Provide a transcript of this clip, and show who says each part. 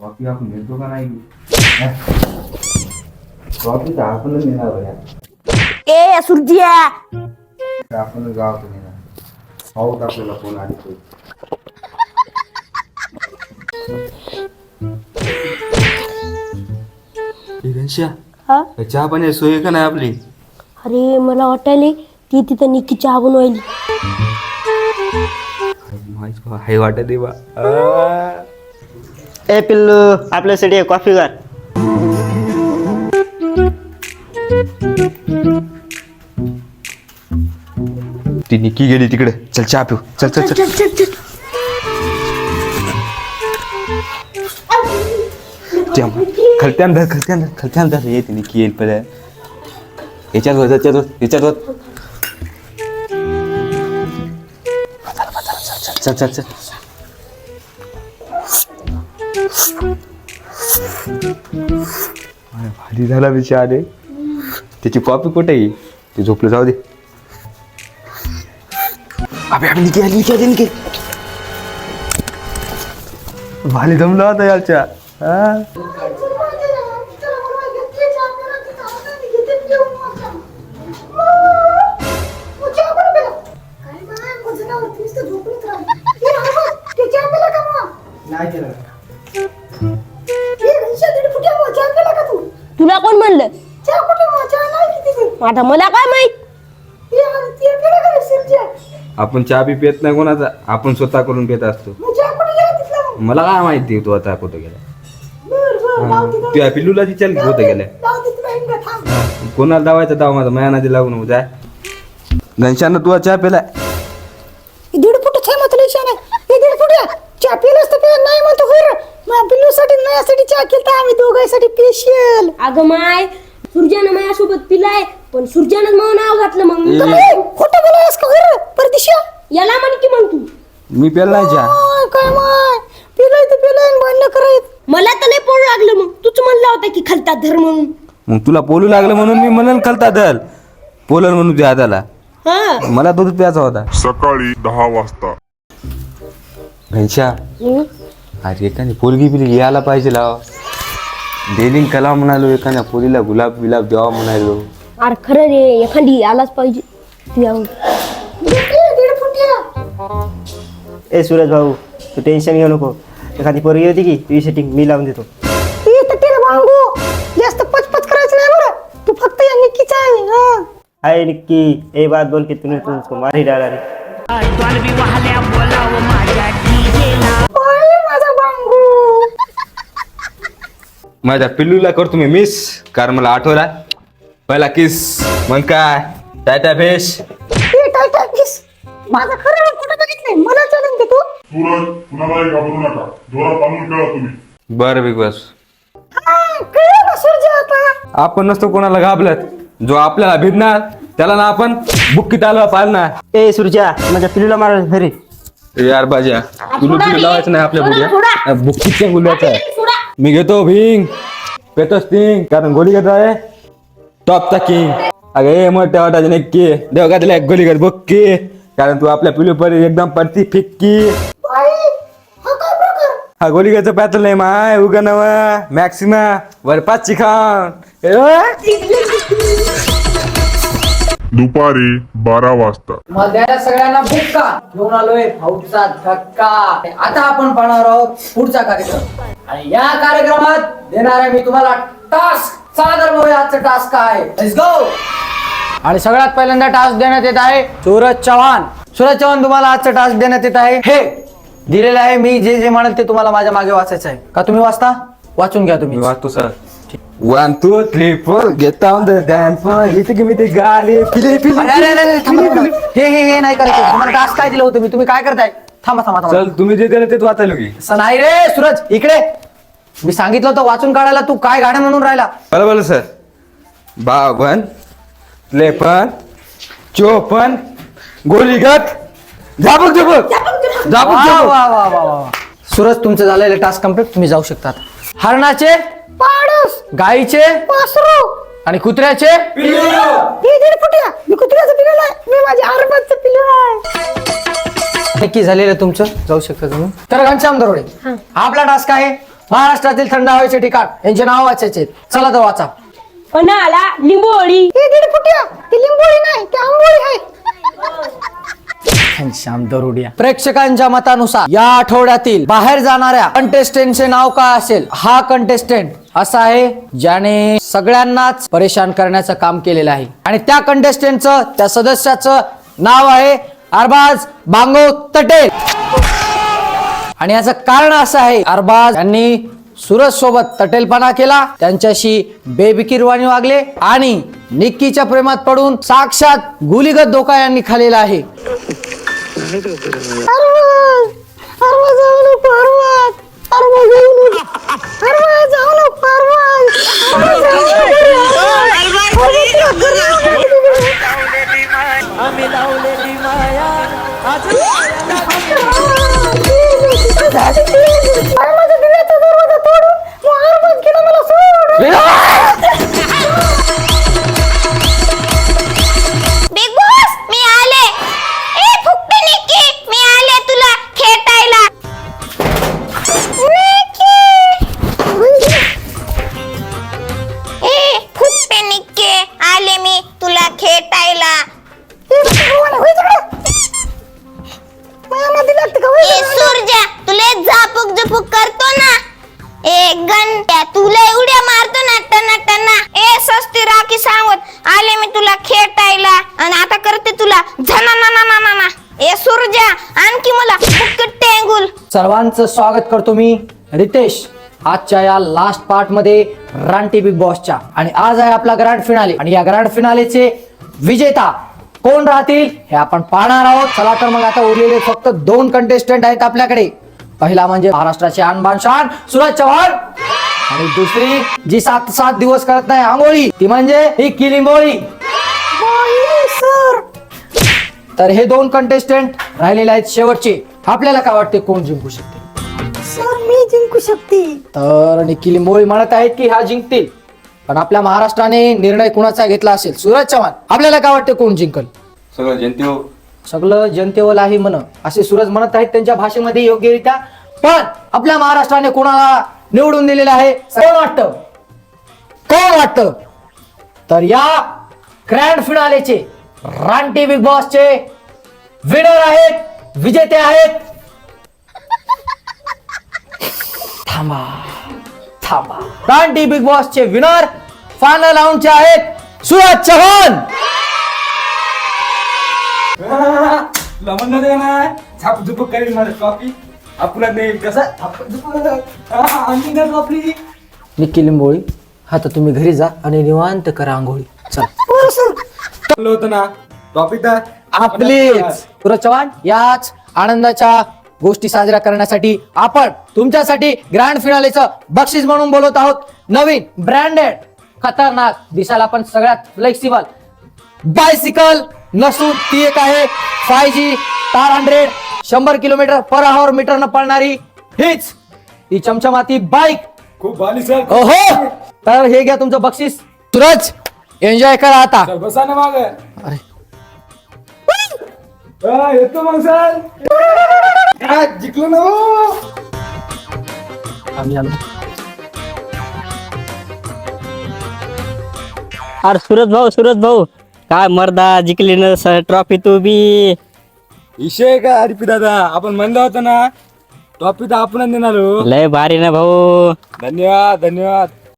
Speaker 1: Coffee आपण घेतो का नाही कॉफी तर आपणच नेणार भैया
Speaker 2: ए सुरजिया!
Speaker 1: आपणच गावातून येणार पाहूत आपल्याला फोन आली घनश्या
Speaker 2: हा?
Speaker 1: चहा पाणी सोय का नाही आपली?
Speaker 2: अरे मला वाटायले ती तिथं निकी चहा बनवायली.
Speaker 1: हाय वाटत आहे बा.
Speaker 3: ए पिल्लू आपल्यासाठी एक कॉफी कर.
Speaker 1: ती निकी गेली तिकडे. चल चहा पिऊ. चल चल चल.
Speaker 2: चल चल चल
Speaker 1: त्या खलत्यान धर खलत्यान धर खलत्यान धर येते निकी येईल पहिले याच्यात होत याच्यात होत याच्यात होत. चल चल चल. अरे, भारी झाला आले त्याची कॉपी कुठे आहे? ते झोपलं जाऊ दे. अबे अबे निकी आली निकी आली निकी भाली दमला होता याच्या हा?
Speaker 2: तुला कोण म्हणलं? आता मला काय माहीत?
Speaker 1: आपण चहा बी पित नाही कोणाचा आपण स्वतः करून पित असतो. मला काय माहिती तू आता कुठं गेला? तुझ्या पिल्लूला विचार की कुठं गेलाय? कोणाला दावायचा दाव माझा माया नादी लागू नको जाय घनशानं तुला चहा पिलाय?
Speaker 4: दीड फुट छे म्हटलं शाने हे दीड फुट. चहा पिलं असतं पिलं नाही म्हणतो होय रे. माझ्या पिल्लूसाठी माझ्यासाठी चहा केलता आम्ही दोघांसाठी स्पेशल
Speaker 2: अगं माय सूर्यानं माझ्यासोबत पिलाय पण सूर्यानं मग नाव घातलं मग. तर-
Speaker 4: खोटं बोलायस का होय रे? परदेशी
Speaker 2: याला म्हण की मग तू.
Speaker 1: मी पेला नाही चहा
Speaker 4: काय माय? पिलंय तर पिलंय भांडणं करायत
Speaker 2: मला तर लय पोळ लागलं मग. तूच म्हणला होता की खलता धर म्हणून.
Speaker 1: मग तुला पोलू लागलं म्हणून मी म्हणून कलता दल पोलन म्हणून तुझ्या हाताला
Speaker 2: हा.
Speaker 1: मला दूध प्यायचा होता.
Speaker 5: सकाळी दहा वाजता.
Speaker 1: घनशा
Speaker 2: हम्म.
Speaker 1: अरे एखादी पोरगी बिलगी यायला पाहिजे लाव. डेलिंग कला म्हणालो एखाद्या पोरीला गुलाब बिलाब द्यावा म्हणालो.
Speaker 2: अरे खरं रे एखादी आलाच पाहिजे. तू.
Speaker 3: ए सूरज भाऊ तू टेन्शन घेऊ नको. एखादी पोरगी होती की तुझी सेटिंग मी लावून देतो.
Speaker 4: वांगू जास्त पचपच करायचं नाही बरं. तू फक्त या निक्कीचा आहे हा.
Speaker 3: हाय निक्की. ए बात बोल के तूने तुझको मार डाला रे
Speaker 4: बांगू
Speaker 1: माझ्या पिल्लूला करतो मी मिस कारण मला आठवला पहिला किस मग काय? टाटा फेश.
Speaker 4: टाटा किस माझा खरं नाव कुठं बघितलंय मला चालेल का तू.
Speaker 5: सूरज कुणालाही घाबरू नका. जोरात आणून खेळा तुम्ही.
Speaker 1: बरं बिग बस.
Speaker 4: हा,
Speaker 1: आपण नसतो कोणाला घाबलत जो आपल्याला भिडणार त्याला ना आपण बुक्कीत आलो पाळणार
Speaker 3: ए सूरजा माझ्या पिल्लूला मार घरी.
Speaker 1: यार बाजा तुला
Speaker 2: रे.
Speaker 1: लावायचं नाही आपल्या. बुड्या बुक्कीच्या गुल्याचं आहे. मी घेतो भिंग. पेतो स्टिंग कारण गोली घेतो आहे. टॉपचा किंग अगं ए मोठ्या वाटायचे नक्की. देव का तिला एक गोली कर बुक्की कारण तू आपल्या पिलू परी एकदम पडती फिक्की.
Speaker 4: हा
Speaker 1: हा गोली घ्यायचं पॅतल नाही माय उगा नव. मॅक्सिमा वर पाचची खाऊन. ए, ओय.
Speaker 5: दुपारी बारा वाजता.
Speaker 6: मला द्यायला सगळ्यांना बुक्का घेऊन आलोय भाऊचा धक्का. आता आपण पाहणार आहोत पुढचा कार्यक्रम. आणि या कार्यक्रमात देणार आहे मी तुम्हाला टास्क चला तर बघूया आजचा टास्क काय लेट्स गो आणि सगळ्यात पहिल्यांदा टास्क देण्यात येत आहे सूरज चव्हाण. सूरज चव्हाण तुम्हाला आजचा टास्क देण्यात येत आहे. हे दिलेलं आहे मी. जे जे म्हणेल ते तुम्हाला माझ्या मागे वाचायचं आहे. का तुम्ही वाचता? वाचून घ्या तुम्ही.
Speaker 1: वाचतो sir. One two three four get on the dance इथे की मी ते गाली पिले पिले
Speaker 6: अरे, अरे, अरे, थांबा, थांबा. हे हे हे नाही करायचं. तुम्हाला टास्क काय दिलं होतं मी? तुम्ही काय करताय? थांबा थांबा थांबा.
Speaker 1: चल तुम्ही जे दिलं तेच वाचायला की
Speaker 6: असं नाही रे सूरज. इकडे. मी सांगितलं होतं वाचून काढायला. तू काय गाणं म्हणून राहिला?
Speaker 1: बरं बरं सर. बावन त्रेपन्न चोपन्न गोलीगत. झापक झुपक झापक
Speaker 6: वा, वा, वा, वा, वा. सूरज तुमचं झालेलं टास्क कंप्लीट तुम्ही जाऊ शकतात. हरणाचे?
Speaker 4: पाडस.
Speaker 6: गाईचे?
Speaker 4: वासरू
Speaker 6: आणि कुत्र्याचे?
Speaker 4: हे. मी कुत्र्याचं पिल्लू नाही. मी माझ्या अरबाचं पिल्लू आहे
Speaker 6: नक्की झालेलं तुमचं. जाऊ शकता तुम्ही. तर घनश्याम दरोडे
Speaker 2: हा.
Speaker 6: आपला टास्क आहे महाराष्ट्रातील थंड हवेचे ठिकाण. यांचे नाव वाचायचे. चला तर वाचा.
Speaker 2: पन्हाळा लिंबोळी.
Speaker 4: हे दीड फुट्या. ती लिंबोळी नाही ती आंबोळी आहे.
Speaker 6: घनश्याम दरोडिया प्रेक्षकांच्या मतानुसार या आठवड्यातील बाहेर जाणाऱ्या कंटेस्टंटचे नाव काय असेल? हा कंटेस्टंट असा आहे ज्याने सगळ्यांनाच परेशान करण्याचं काम केलेलं आहे. आणि त्या कंटेस्टंटचं त्या सदस्याचं नाव आहे अरबाज बांगो तटेल आणि याचं कारण असं आहे अरबाज यांनी सुरज सोबत तटेलपणा केला त्यांच्याशी बेबिकीरवाणी वागले आणि निक्कीच्या प्रेमात पडून साक्षात गुलीगत धोका यांनी खाल्लेला आहे.
Speaker 4: अरवाज अरवाज जाऊ नको
Speaker 6: सर्वांचं स्वागत करतो मी रितेश. आजच्या या लास्ट पार्टमध्ये रानटी बिग बॉसच्या आणि आज आहे आपला ग्रँड फिनाले आणि या ग्रँड फिनालेचे विजेता कोण राहतील हे आपण पाहणार आहोत. चला तर मग आता उरलेले फक्त दोन कंटेस्टंट आहेत आपल्याकडे. पहिला म्हणजे महाराष्ट्राचे आणबान शान सुरज चव्हाण. आणि दुसरी जी सात सात दिवस करत नाही आंघोळी. ती म्हणजे ही किलिंबोळी तर हे दोन कंटेस्टंट राहिलेले आहेत शेवटचे. आपल्याला काय वाटते कोण जिंकू शकते?
Speaker 4: सर मी जिंकू शकते.
Speaker 6: तर निखिल मोळी म्हणत आहेत की हा जिंकतील. पण आपल्या महाराष्ट्राने निर्णय कुणाचा घेतला असेल? सूरज चव्हाण. आपल्याला काय वाटते कोण जिंकल?
Speaker 1: सगळं जनते
Speaker 6: सगळं जनतेवर आहे म्हण. असे सूरज म्हणत आहेत त्यांच्या भाषेमध्ये योग्यरित्या. पण आपल्या महाराष्ट्राने कोणाला निवडून दिलेलं आहे? कोण वाटतं? कोण वाटतं? तर या ग्रँड फिनालेचे रानटी बिग बॉसचे विनर आहेत विजेते आहेत. थांबा थांबा. रानटी बिग बॉस चे विनर फायनल राऊंड चे आहेत सुरज चव्हाण.
Speaker 1: लमन ना झाप झुप करेल माझं कॉफी आपण नाही कसं कॉफी
Speaker 6: निक्की लिंबोळी आता तुम्ही घरी जा आणि निवांत करा आंघोळी. चल.
Speaker 1: होतं ना. टॉपिक तर
Speaker 6: आपलीच सूरज चव्हाण याच आनंदाच्या गोष्टी साजऱ्या करण्यासाठी आपण तुमच्यासाठी ग्रँड फिनालेचं बक्षीस म्हणून बोलत आहोत. नवीन ब्रँडेड खतरनाक दिसायला पण सगळ्यात फ्लेक्सिबल बायसिकल नसून ती एक आहे फाय जी चार हंड्रेड शंभर किलोमीटर पर आवर मीटर न पळणारी हीच. ही चमचमाती बाईक
Speaker 1: खूप भाली सर
Speaker 6: ओहो! तर हे घ्या तुमचं बक्षीस. सूरज एन्जॉय करा आता.
Speaker 1: बसा ना माग.
Speaker 6: अरे
Speaker 1: येतो मग सर. जिंकलो ना हो.
Speaker 6: आम्ही आलो.
Speaker 3: अरे सूरज भाऊ सूरज भाऊ. काय मर्दा जिंकली ना ट्रॉफी तू बी.
Speaker 1: विषय का हरिपी दादा? आपण म्हणलं होतं ना टॉपिक तर आपणच देणार हो.
Speaker 3: लय भारी ना भाऊ.
Speaker 1: धन्यवाद धन्यवाद.